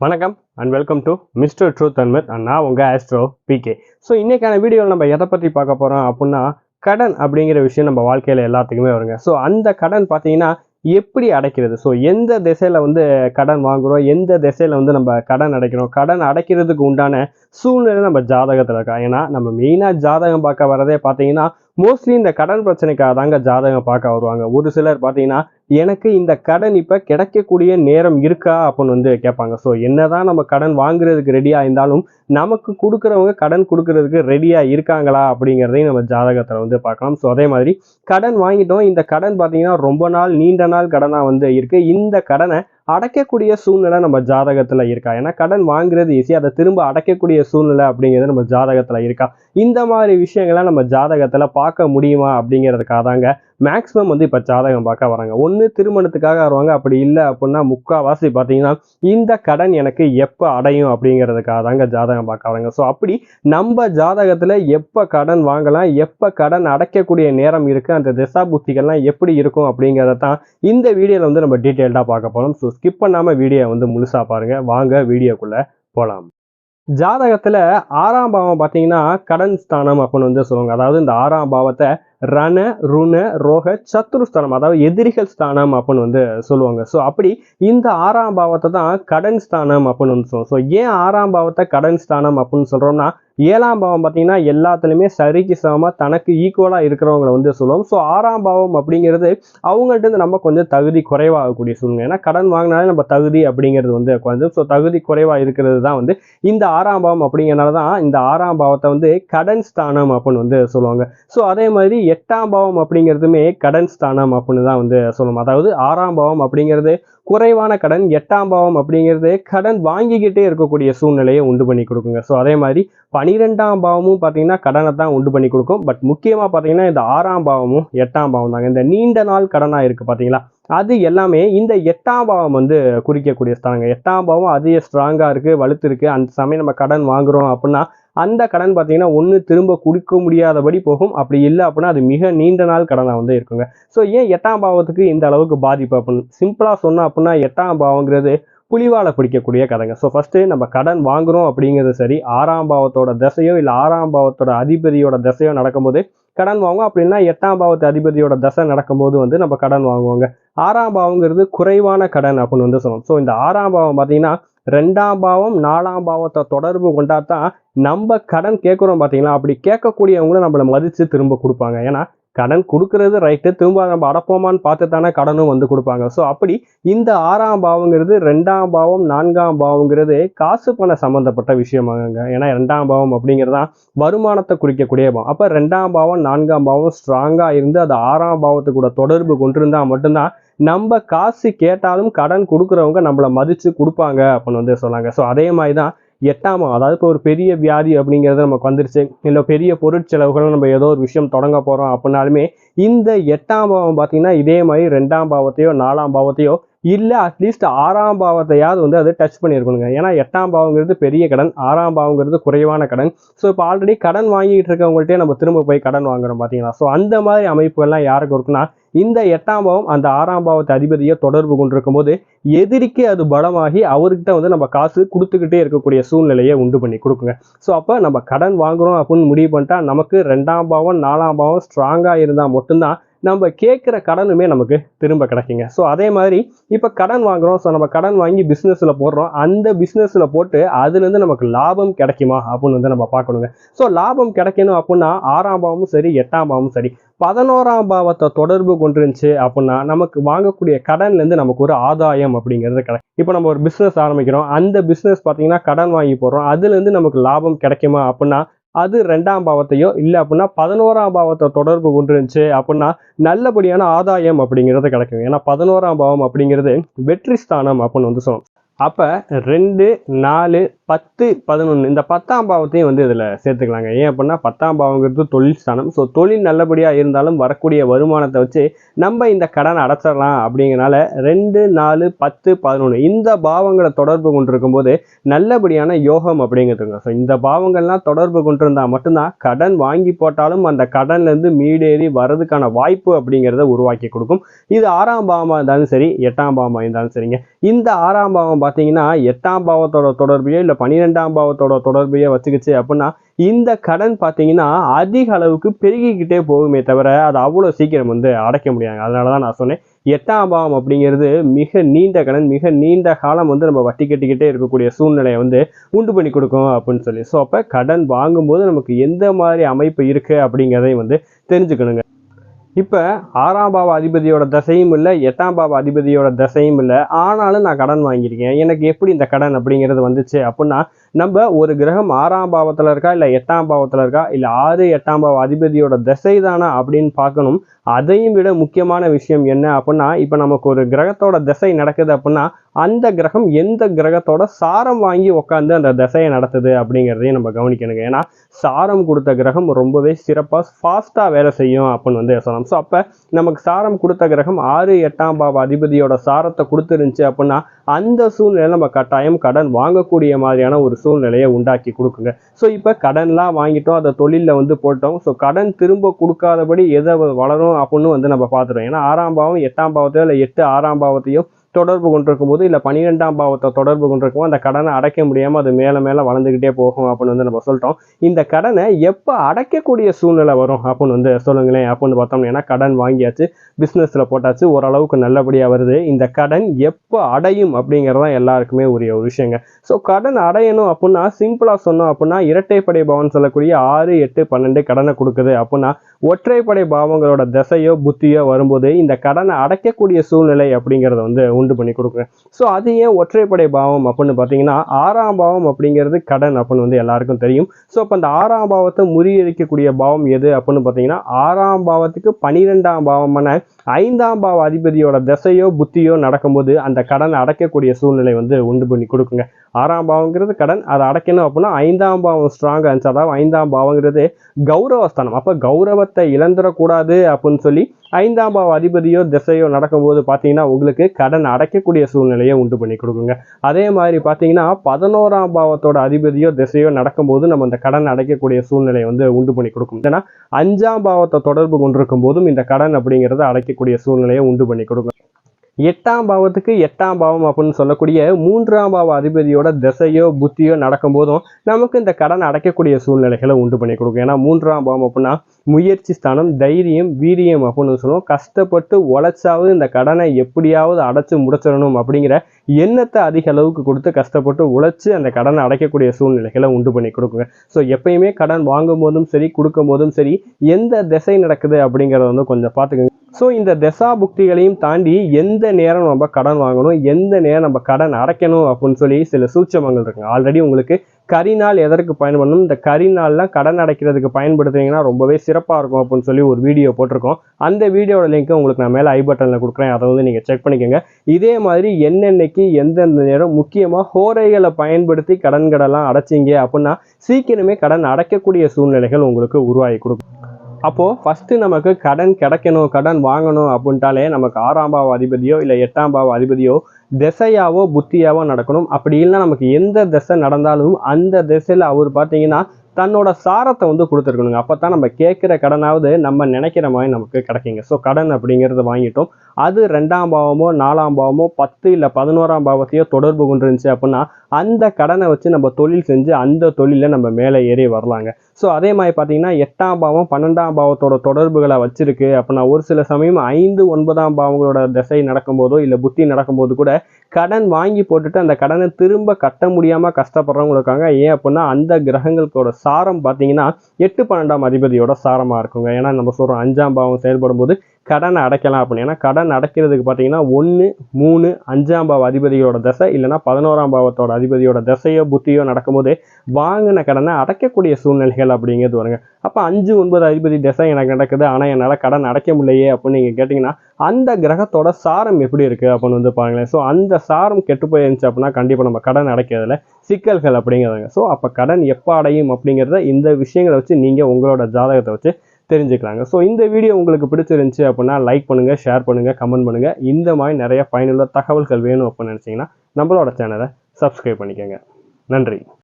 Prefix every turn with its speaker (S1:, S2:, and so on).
S1: வணக்கம் and welcome to mister truth and நான் உங்கள் ஆஸ்ட்ரோ பிகே ஸோ இன்றைக்கான வீடியோவில் நம்ம எதை பற்றி பார்க்க போகிறோம் அப்படின்னா கடன் அப்படிங்கிற விஷயம் நம்ம வாழ்க்கையில் எல்லாத்துக்குமே வருங்க. ஸோ அந்த கடன் பார்த்தீங்கன்னா எப்படி அடைக்கிறது? ஸோ எந்த திசையில் வந்து கடன் வாங்குகிறோம் எந்த திசையில் வந்து நம்ம கடன் அடைக்கிறோம்? கடன் அடைக்கிறதுக்கு உண்டான சூழ்நிலை நம்ம ஜாதகத்தில் இருக்கா? ஏன்னா நம்ம மெயினாக ஜாதகம் பார்க்க வரதே பார்த்தீங்கன்னா மோஸ்ட்லி இந்த கடன் பிரச்சனைக்காக தாங்க ஜாதகம் பார்க்க வருவாங்க. ஒரு சிலர் பார்த்தீங்கன்னா எனக்கு இந்த கடன் இப்போ கிடைக்கக்கூடிய நேரம் இருக்கா அப்படின்னு வந்து கேட்பாங்க. ஸோ என்னதான் நம்ம கடன் வாங்குறதுக்கு ரெடியாக இருந்தாலும் நமக்கு கொடுக்குறவங்க கடன் கொடுக்கறதுக்கு ரெடியாக இருக்காங்களா அப்படிங்கிறதையும் நம்ம ஜாதகத்தில் வந்து பார்க்கலாம். ஸோ அதே மாதிரி கடன் வாங்கிட்டோம். இந்த கடன் பார்த்தீங்கன்னா ரொம்ப நாள் நீண்ட நாள் கடனாக வந்து இருக்குது இந்த கடனை அடைக்கக்கூடிய சூழ்நிலை நம்ம ஜாதகத்தில் இருக்கா? ஏன்னா கடன் வாங்குறது ஈஸி அதை திரும்ப அடைக்கக்கூடிய சூழ்நிலை அப்படிங்கிறது நம்ம ஜாதகத்தில் இருக்கா? இந்த மாதிரி விஷயங்களை நம்ம ஜாதகத்தில் பார்க்க முடியுமா அப்படிங்கிறதுக்காக தாங்க மேக்ஸிமம் வந்து இப்போ ஜாதகம் பார்க்க வராங்க. ஒன்று திருமணத்துக்காக வருவாங்க. அப்படி இல்லை அப்படின்னா முக்கால்வாசி பார்த்தீங்கன்னா இந்த கடன் எனக்கு எப்போ அடையும் அப்படிங்கிறதுக்காக தாங்க ஜாதகம் பார்க்க வராங்க. ஸோ அப்படி நம்ம ஜாதகத்தில் எப்போ கடன் வாங்கலாம் எப்போ கடன் அடைக்கக்கூடிய நேரம் இருக்குது அந்த திசா புத்திகள்லாம் எப்படி இருக்கும் அப்படிங்கிறத தான் இந்த வீடியோவில் வந்து நம்ம டீட்டெயில்டாக பார்க்க போகிறோம் ஸோ ஸ்கிப் பண்ணாமல் வீடியோ வந்து முழுசாக பாருங்கள் வாங்க வீடியோக்குள்ளே போகலாம் ஜாதகத்தில் ஆறாம் பாவம் பார்த்தீங்கன்னா கடன் ஸ்தானம் அப்படின்னு வந்து சொல்லுவாங்க. அதாவது இந்த ஆறாம் பாவத்தை ரண ருண ரோக சத்ருஸ்தானம் அதாவது எதிரிகள் ஸ்தானம் அப்படின்னு வந்து சொல்லுவாங்க. ஸோ அப்படி இந்த ஆறாம் பாவத்தை தான் கடன் ஸ்தானம் அப்படின்னு வந்து சொல்லுவோம் ஸோ ஏன் ஆறாம் பாவத்தை கடன் ஸ்தானம் அப்படின்னு சொல்கிறோம்னா ஏழாம் பாவம் பார்த்தீங்கன்னா எல்லாத்துலேயுமே சரிக்கு சமமாக தனக்கு ஈக்குவலாக இருக்கிறவங்களை வந்து சொல்லுவோம். ஸோ ஆறாம் பாவம் அப்படிங்கிறது அவங்கள்ட்ட நம்ம கொஞ்சம் தகுதி குறைவாகக்கூடிய சூழ்நிலை. ஏன்னா கடன் வாங்கினாலே நம்ம தகுதி அப்படிங்கிறது வந்து கொஞ்சம் ஸோ தகுதி குறைவாக இருக்கிறது தான் வந்து இந்த ஆறாம் பாவம் அப்படிங்கிறனால தான் இந்த ஆறாம் பாவத்தை வந்து கடன் ஸ்தானம் அப்படின்னு வந்து சொல்லுவாங்க. ஸோ அதே மாதிரி எட்டாம் பாவம் அப்படிங்கிறதுமே கடன் ஸ்தானம் அப்படின்னு தான் வந்து சொல்லுவோம். அதாவது ஆறாம் பாவம் அப்படிங்கிறது குறைவான கடன் எட்டாம் பாவம் அப்படிங்கிறது கடன் வாங்கிக்கிட்டே இருக்கக்கூடிய சூழ்நிலையை உண்டு பண்ணி கொடுக்குங்க. ஸோ அதே மாதிரி பனிரெண்டாம் பாவமும் பார்த்தீங்கன்னா கடனை தான் உண்டு பண்ணி கொடுக்கும். பட் முக்கியமாக பார்த்தீங்கன்னா இந்த ஆறாம் பாவமும் எட்டாம் பாவம் தாங்க. இந்த நீண்ட நாள் கடனாக இருக்குது பார்த்தீங்களா? அது எல்லாமே இந்த எட்டாம் பாவம் வந்து குறிக்கக்கூடிய ஸ்தானங்க. எட்டாம் பாவம் அதிக ஸ்ட்ராங்காக இருக்குது வலுத்து இருக்குது அந்த சமயம் நம்ம கடன் வாங்குகிறோம் அப்படின்னா அந்த கடன் பார்த்தீங்கன்னா ஒன்று திரும்ப கொடுக்க முடியாதபடி போகும். அப்படி இல்லை அப்படின்னா அது மிக நீண்ட நாள் கடனாக வந்து இருக்குங்க. ஸோ ஏன் எட்டாம் பாவத்துக்கு இந்த அளவுக்கு பாதிப்பு அப்படின்னு? சிம்பிளாக சொன்னோம் அப்படின்னா எட்டாம் பாவங்கிறது புலிவாலை பிடிக்கக்கூடிய கதைங்க. ஸோ ஃபஸ்ட்டு நம்ம கடன் வாங்குகிறோம் அப்படிங்கிறது சரி ஆறாம் பாவத்தோட தசையோ இல்லை ஆறாம் பாவத்தோட அதிபதியோட தசையோ நடக்கும்போது கடன் வாங்குவோம். அப்படின்னா எட்டாம் பாவத்து அதிபதியோட தசை நடக்கும்போது வந்து நம்ம கடன் வாங்குவாங்க. ஆறாம் பாவங்கிறது குறைவான கடன் அப்படின்னு வந்து சொல்லணும். ஸோ இந்த ஆறாம் பாவம் பார்த்தீங்கன்னா ரெண்டாம் பாவம் நாலாம் பாவத்தை தொடர்பு கொண்டா தான் நம்ம கடன் கேட்குறோம் பார்த்தீங்களா அப்படி கேட்கக்கூடியவங்களும் நம்மளை மதித்து திரும்ப கொடுப்பாங்க. ஏன்னா கடன் கொடுக்கறது ரைட்டு திரும்ப நம்ம அடப்போமான்னு பார்த்து தானே கடனும் வந்து கொடுப்பாங்க. ஸோ அப்படி இந்த ஆறாம் பாவங்கிறது ரெண்டாம் பாவம் நான்காம் பாவங்கிறது காசு பண சம்மந்தப்பட்ட விஷயமாங்க ஏன்னா ரெண்டாம் பாவம் அப்படிங்கிறதான் வருமானத்தை குறிக்கக்கூடிய பாவம். அப்போ ரெண்டாம் பாவம் நான்காம் பாவம் ஸ்ட்ராங்காக இருந்து அது ஆறாம் பாவத்து கூட தொடர்பு கொண்டிருந்தா மட்டும்தான் நம்ம காசு கேட்டாலும் கடன் கொடுக்குறவங்க நம்மளை மதித்து கொடுப்பாங்க அப்படின்னு வந்து சொன்னாங்க. ஸோ அதே மாதிரி தான் எட்டாம் அதாவது இப்போ ஒரு பெரிய வியாதி அப்படிங்கிறது நமக்கு வந்துருச்சு. இல்லை பெரிய பொருட்செலவுகள் நம்ம ஏதோ ஒரு விஷயம் தொடங்க போகிறோம் அப்படின்னாலுமே இந்த எட்டாம் பாவம் பார்த்தீங்கன்னா இதே மாதிரி ரெண்டாம் பாவத்தையோ நாலாம் பாவத்தையோ இல்லை அட்லீஸ்ட் ஆறாம் பாவத்தையாவது வந்து அது டச் பண்ணியிருக்கணுங்க. ஏன்னா எட்டாம் பாவங்கிறது பெரிய கடன் ஆறாம் பாவங்கிறது குறைவான கடன். ஸோ இப்போ ஆல்ரெடி கடன் வாங்கிட்டு இருக்கவங்கள்ட்டே நம்ம திரும்ப போய் கடன் வாங்குறோம் பார்த்தீங்களா ஸோ அந்த மாதிரி அமைப்புகள்லாம் யாருக்கு இருக்குன்னா இந்த எட்டாம் பாவம் அந்த ஆறாம் பாவத்தை அதிபதியை தொடர்பு கொண்டிருக்கும் போது எதிரிக்கு அது பலமாகி அவர்கிட்ட வந்து நம்ம காசு கொடுத்துக்கிட்டே இருக்கக்கூடிய சூழ்நிலையை உண்டு பண்ணி கொடுக்குங்க. ஸோ அப்போ நம்ம கடன் வாங்குறோம் அப்படின்னு முடிவு பண்ணிட்டா நமக்கு ரெண்டாம் பாவம் நாலாம் பாவம் ஸ்ட்ராங்காக இருந்தால் மட்டும்தான் நம்ம கேட்குற கடனுமே நமக்கு திரும்ப கிடைக்குங்க. ஸோ அதே மாதிரி இப்போ கடன் வாங்குறோம். ஸோ நம்ம கடன் வாங்கி பிஸ்னஸில் போடுறோம். அந்த பிஸ்னஸில் போட்டு அதுலேருந்து நமக்கு லாபம் கிடைக்குமா அப்படின்னு வந்து நம்ம பார்க்கணுங்க. ஸோ லாபம் கிடைக்கணும் அப்படின்னா ஆறாம் பாவமும் சரி எட்டாம் பாவமும் சரி. பதினோராம் பாவத்தை தொடர்பு கொண்டுருந்துச்சு அப்படின்னா நமக்கு வாங்கக்கூடிய கடன்லேருந்து நமக்கு ஒரு ஆதாயம் அப்படிங்கிறது கிடைக்கும் இப்போ நம்ம ஒரு பிஸ்னஸ் ஆரம்பிக்கிறோம். அந்த பிஸ்னஸ் பார்த்தீங்கன்னா கடன் வாங்கி போடுறோம். அதுலேருந்து நமக்கு லாபம் கிடைக்குமா அப்படின்னா அது ரெண்டாம் பாவத்தையோ இல்லை அப்படின்னா பதினோராம் பாவத்தை தொடர்பு கொண்டிருந்துச்சு அப்படின்னா நல்லபடியான ஆதாயம் அப்படிங்கிறது கிடைக்கும் ஏன்னா பதினோராம் பாவம் அப்படிங்கிறது வெற்றி ஸ்தானம் அப்படின்னு வந்து சொல்லணும். அப்போ ரெண்டு நாலு பத்து பதினொன்று இந்த பத்தாம் பாவத்தையும் வந்து இதில் சேர்த்துக்கலாங்க. ஏன் அப்படின்னா பத்தாம் பாவங்கிறது தொழில் ஸ்தானம். ஸோ தொழில் நல்லபடியாக இருந்தாலும் வரக்கூடிய வருமானத்தை வச்சு நம்ம இந்த கடனை அடைச்சிடலாம் அப்படிங்கிறனால ரெண்டு நாலு பத்து பதினொன்று இந்த பாவங்களை தொடர்பு கொண்டிருக்கும் போது நல்லபடியான யோகம் அப்படிங்கிறதுங்க. ஸோ இந்த பாவங்கள்லாம் தொடர்பு கொண்டிருந்தா மட்டும்தான் கடன் வாங்கி போட்டாலும் அந்த கடன்லேருந்து மீடேறி வர்றதுக்கான வாய்ப்பு அப்படிங்கிறத உருவாக்கி கொடுக்கும். இது ஆறாம் பாவமாக இருந்தாலும் சரி எட்டாம் பாவமாக இருந்தாலும் சரிங்க. இந்த ஆறாம் பாவம் பார்த்தீங்கன்னா எட்டாம் பாவத்தோட தொடர்பையோ இல்லை பன்னிரெண்டாம் பாவத்தோட தொடர்பையோ வச்சுக்கிச்சு அப்படின்னா இந்த கடன் பார்த்தீங்கன்னா அதிக அளவுக்கு பெருகிக்கிட்டே போகுமே தவிர அது அவ்வளோ சீக்கிரம் வந்து அடைக்க முடியாது. அதனால தான் நான் சொன்னேன் எட்டாம் பாவம் அப்படிங்கிறது மிக நீண்ட கடன் மிக நீண்ட காலம் வந்து நம்ம வட்டி கட்டிக்கிட்டே இருக்கக்கூடிய சூழ்நிலையை வந்து உண்டு பண்ணி கொடுக்கும் அப்படின்னு சொல்லி. ஸோ அப்போ கடன் வாங்கும்போது நமக்கு எந்த மாதிரி அமைப்பு இருக்குது அப்படிங்கிறதையும் வந்து தெரிஞ்சுக்கணுங்க. இப்போ ஆறாம் பாவ அதிபதியோட தசையும் இல்லை எட்டாம் பாவ அதிபதியோட தசையும் இல்லை. ஆனாலும் நான் கடன் வாங்கியிருக்கேன். எனக்கு எப்படி இந்த கடன் அப்படிங்கிறது வந்துச்சு அப்படின்னா நம்ம ஒரு கிரகம் ஆறாம் பாவத்தில் இருக்கா இல்லை எட்டாம் பாவத்தில் இருக்கா இல்லை ஆறு எட்டாம் பாவ அதிபதியோட திசை தானா அப்படின்னு பார்க்கணும். அதையும் விட முக்கியமான விஷயம் என்ன அப்படின்னா இப்போ நமக்கு ஒரு கிரகத்தோட திசை நடக்குது அப்படின்னா அந்த கிரகம் எந்த கிரகத்தோட சாரம் வாங்கி உட்காந்து அந்த திசையை நடத்துது அப்படிங்கிறதையும் நம்ம கவனிக்கணுங்க. ஏன்னா சாரம் கொடுத்த கிரகம் ரொம்பவே சிறப்பாக ஃபாஸ்ட்டாக வேலை செய்யும் அப்படின்னு வந்து சொல்லலாம். ஸோ அப்போ நமக்கு சாரம் கொடுத்த கிரகம் ஆறு எட்டாம் பாவ அதிபதியோட சாரத்தை கொடுத்துருந்துச்சு அப்படின்னா அந்த சூழ்நிலையில் நம்ம கட்டாயம் கடன் வாங்கக்கூடிய மாதிரியான ஒரு சூழ்நிலையை உண்டாக்கி கொடுக்குங்க. ஸோ இப்போ கடன்லாம் வாங்கிட்டோம் அதை தொழிலில் வந்து போட்டோம். ஸோ கடன் திரும்ப கொடுக்காதபடி எதை வளரும் அப்படின்னு வந்து நம்ம பார்த்துட்டோம் ஏன்னா ஆறாம் பாவம் எட்டாம் பாவத்தையோ இல்லை எட்டு ஆறாம் பாவத்தையும் தொடர்பு கொண்டிருக்கும் போது இல்லை பன்னிரெண்டாம் பாவத்தை தொடர்பு கொண்டிருக்கும் அந்த கடனை அடைக்க முடியாமல் அது மேலே மேலே வளர்ந்துக்கிட்டே போகும் அப்படின்னு வந்து நம்ம சொல்லிட்டோம் இந்த கடனை எப்போ அடைக்கக்கூடிய சூழ்நிலை வரும் அப்படின்னு வந்து சொல்லுங்களேன் அப்படின்னு பார்த்தோம்னா ஏன்னா கடன் வாங்கியாச்சு பிஸ்னஸில் போட்டாச்சு ஓரளவுக்கு நல்லபடியாக வருது. இந்த கடன் எப்போ அடையும் அப்படிங்கிறது தான் எல்லாருக்குமே உரிய ஒரு விஷயங்க. ஸோ கடன் அடையணும் அப்படின்னா சிம்பிளாக சொன்னோம் அப்படின்னா இரட்டைப்படை பவன் சொல்லக்கூடிய ஆறு எட்டு பன்னெண்டு கடனை கொடுக்குது அப்படின்னா ஒற்றைப்படை பாவங்களோட திசையோ புத்தியோ வரும்போது இந்த கடனை அடைக்கக்கூடிய சூழ்நிலை அப்படிங்கிறத வந்து உண்டு பண்ணி கொடுக்குறேன் ஸோ அது ஏன் ஒற்றைப்படை பாவம் அப்படின்னு பார்த்தீங்கன்னா ஆறாம் பாவம் அப்படிங்கிறது கடன் அப்படின்னு வந்து எல்லாருக்கும் தெரியும். ஸோ அப்போ அந்த ஆறாம் பாவத்தை முறியடிக்கக்கூடிய பாவம் எது அப்படின்னு பார்த்தீங்கன்னா ஆறாம் பாவத்துக்கு பனிரெண்டாம் பாவமான ஐந்தாம் பாவ அதிபதியோட திசையோ புத்தியோ நடக்கும்போது அந்த கடனை அடைக்கக்கூடிய சூழ்நிலை வந்து உண்டு பண்ணி கொடுக்குங்க. ஆறாம் பாவங்கிறது கடன். அதை அடைக்கணும் அப்படின்னா ஐந்தாம் பாவம் ஸ்ட்ராங்காக இருந்துச்சு அதாவது ஐந்தாம் பாவங்கிறது கௌரவஸ்தானம். அப்போ கௌரவத்தை இழந்துடக்கூடாது அப்படின்னு சொல்லி ஐந்தாம் பாவ அதிபதியோ திசையோ நடக்கும்போது பார்த்தீங்கன்னா உங்களுக்கு கடன் அடைக்கக்கூடிய சூழ்நிலையை உண்டு பண்ணி கொடுக்குங்க. அதே மாதிரி பார்த்தீங்கன்னா பதினோராம் பாவத்தோட அதிபதியோ திசையோ நடக்கும்போது நம்ம இந்த கடன் அடைக்கக்கூடிய சூழ்நிலையை வந்து உண்டு பண்ணி கொடுக்கும். ஏன்னா அஞ்சாம் பாவத்தை தொடர்பு கொண்டிருக்கும் போதும் இந்த கடன் அப்படிங்கிறத அடைக்கக்கூடிய சூழ்நிலையை உண்டு பண்ணி கொடுக்கும். எட்டாம் பாவத்துக்கு எட்டாம் பாவம் அப்படின்னு சொல்லக்கூடிய மூன்றாம் பாவ அதிபதியோட திசையோ புத்தியோ நடக்கும் போதும் நமக்கு இந்த கடன் அடைக்கக்கூடிய சூழ்நிலைகளை உண்டு பண்ணி கொடுக்கும். ஏன்னா மூன்றாம் பாவம் அப்படின்னா முயற்சி ஸ்தானம் தைரியம் வீரியம் அப்படின்னு சொல்லுவோம். கஷ்டப்பட்டு உழைச்சாவது இந்த கடனை எப்படியாவது அடைச்சு முடிச்சிடணும் அப்படிங்கிற எண்ணத்தை அதிக அளவுக்கு கொடுத்து கஷ்டப்பட்டு உழைச்சி அந்த கடனை அடைக்கக்கூடிய சூழ்நிலைகளை உண்டு பண்ணி கொடுக்குங்க. ஸோ எப்பயுமே கடன் வாங்கும் போதும் சரி கொடுக்கும் போதும் சரி எந்த திசை நடக்குது அப்படிங்கிறத வந்து கொஞ்சம் பார்த்துக்கோங்க. ஸோ இந்த தசா புக்திகளையும் தாண்டி எந்த நேரம் நம்ம கடன் வாங்கணும் எந்த நேரம் நம்ம கடன் அடைக்கணும் அப்படின்னு சொல்லி சில சூட்சமங்கள் இருக்குங்க. ஆல்ரெடி உங்களுக்கு கரிநாள் எதற்கு பயன்படணும்? இந்த கரிநாள்லாம் கடன் அடைக்கிறதுக்கு பயன்படுத்துனீங்கன்னா ரொம்பவே சிறப்பாக இருக்கும் அப்படின்னு சொல்லி ஒரு வீடியோ போட்டிருக்கோம். அந்த வீடியோட லிங்க் உங்களுக்கு நான் மேலே ஐ பட்டனில் கொடுக்குறேன். அதை வந்து நீங்கள் செக் பண்ணிக்கோங்க. இதே மாதிரி என்னென்னைக்கு எந்தெந்த நேரம் முக்கியமாக ஹோரைகளை பயன்படுத்தி கடன் கடலாம் அடைச்சிங்க அப்படின்னா சீக்கிரமே கடன் அடைக்கக்கூடிய சூழ்நிலைகள் உங்களுக்கு உருவாகி கொடுக்கும். அப்போது ஃபஸ்ட்டு நமக்கு கடன் கிடைக்கணும் கடன் வாங்கணும் அப்படின்ட்டாலே நமக்கு ஆறாம் பாவ அதிபதியோ இல்லை எட்டாம் பாவ அதிபதியோ திசையாவோ புத்தியாவோ நடக்கணும். அப்படி இல்லைன்னா நமக்கு எந்த திசை நடந்தாலும் அந்த திசையில் அவர் பார்த்தீங்கன்னா தன்னோட சாரத்தை வந்து கொடுத்துருக்கணுங்க. அப்போ தான் நம்ம கேட்குற கடனாவது நம்ம நினைக்கிற மாதிரி நமக்கு கிடைக்குங்க. ஸோ கடன் அப்படிங்கிறத வாங்கிட்டோம். அது ரெண்டாம் பாவமோ நாலாம் பாவமோ பத்து இல்லை பதினோராம் பாவத்தையோ தொடர்பு கொண்டு இருந்துச்சு அப்படின்னா அந்த கடனை வச்சு நம்ம தொழில் செஞ்சு அந்த தொழிலில் நம்ம மேலே ஏறி வரலாங்க. ஸோ அதே மாதிரி பார்த்தீங்கன்னா எட்டாம் பாவம் பன்னெண்டாம் பாவத்தோட தொடர்புகளை வச்சிருக்கு அப்படின்னா ஒரு சில சமயம் ஐந்து ஒன்பதாம் பாவங்களோட திசை நடக்கும்போதோ இல்லை புத்தி நடக்கும்போது கூட கடன் வாங்கி போட்டுட்டு அந்த கடனை திரும்ப கட்ட முடியாமல் கஷ்டப்படுறவங்க இருக்காங்க. ஏன் அப்படின்னா அந்த கிரகங்களோட சாரம் பார்த்தீங்கன்னா எட்டு பன்னெண்டாம் அதிபதியோட சாரமாக இருக்குங்க. ஏன்னா நம்ம சொல்கிறோம் அஞ்சாம் பாவம் செயல்படும் போது கடனை அடைக்கலாம் அப்படின்னா. கடன் அடைக்கிறதுக்கு பார்த்தீங்கன்னா ஒன்று மூணு அஞ்சாம் பாவ அதிபதியோட தசை இல்லைன்னா பதினோராம் பாவத்தோட அதிபதியோட தசையோ புத்தியோ நடக்கும்போது வாங்கின கடனை அடைக்கக்கூடிய சூழ்நிலைகள் அப்படிங்கிறது வருங்க. அப்போ அஞ்சு ஒன்பது அதிபதி தசை எனக்கு நடக்குது ஆனால் என்னால் கடன் அடைக்க முடியலையே அப்படின்னு நீங்கள் கேட்டிங்கன்னா அந்த கிரகத்தோட சாரம் எப்படி இருக்குது அப்படின்னு வந்து பாருங்களேன். ஸோ அந்த சாரம் கெட்டு போயிருந்துச்சு அப்படின்னா கண்டிப்பாக நம்ம கடன் அடைக்கிறதுல சிக்கல்கள் அப்படிங்கிறதுங்க. ஸோ அப்போ கடன் எப்போ அடையும் அப்படிங்கிறத இந்த விஷயங்களை வச்சு நீங்கள் உங்களோட ஜாதகத்தை வச்சு தெரிஞ்சுக்கலாங்க. ஸோ இந்த வீடியோ உங்களுக்கு பிடிச்சிருந்துச்சு அப்படின்னா லைக் பண்ணுங்கள் ஷேர் பண்ணுங்கள் கமெண்ட் பண்ணுங்கள் இந்த மாதிரி நிறைய பயனுள்ள தகவல்கள் வேணும் அப்படின்னு நினச்சிங்கன்னா நம்மளோட சேனலை சப்ஸ்கிரைப் பண்ணிக்கோங்க. நன்றி.